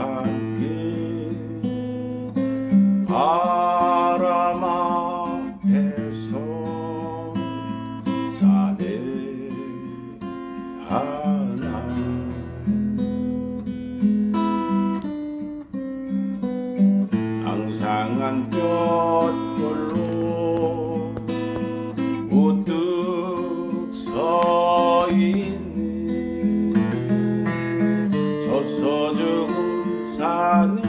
heart. Ah.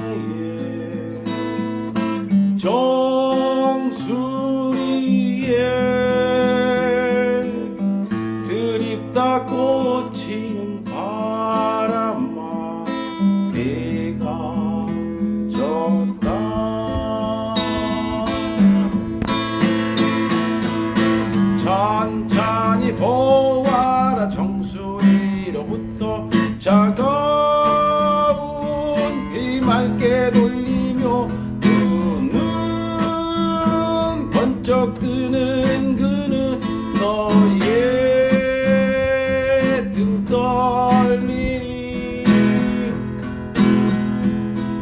번쩍 뜨는 그는 너의 등떨미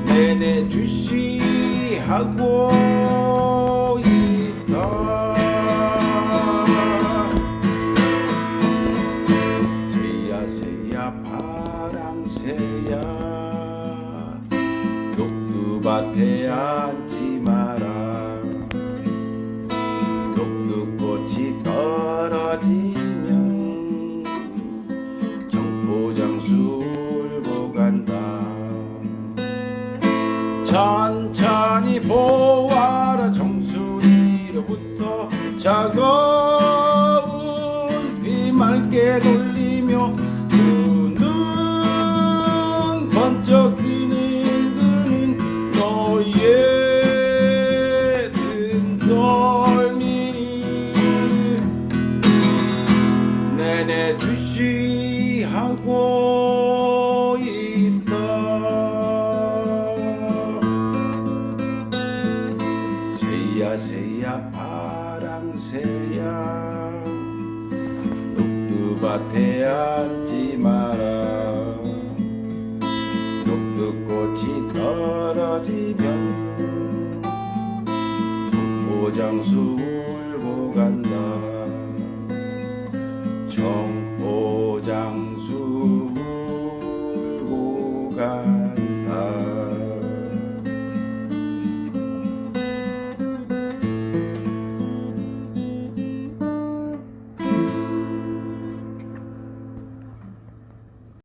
내내 주시하고 있다. 새야 새야 파랑새야 녹두밭에 앉지 마라 천천히 보아라 정수리로부터 차가운 비 맑게 돌리며 눈은 번쩍 뜨는 그는 너의 등떨미 내내 주시하고 녹두밭에 앉지 마라. 녹두꽃이 떨어지면 보장수 울고 간다. 정보장수 울고 간다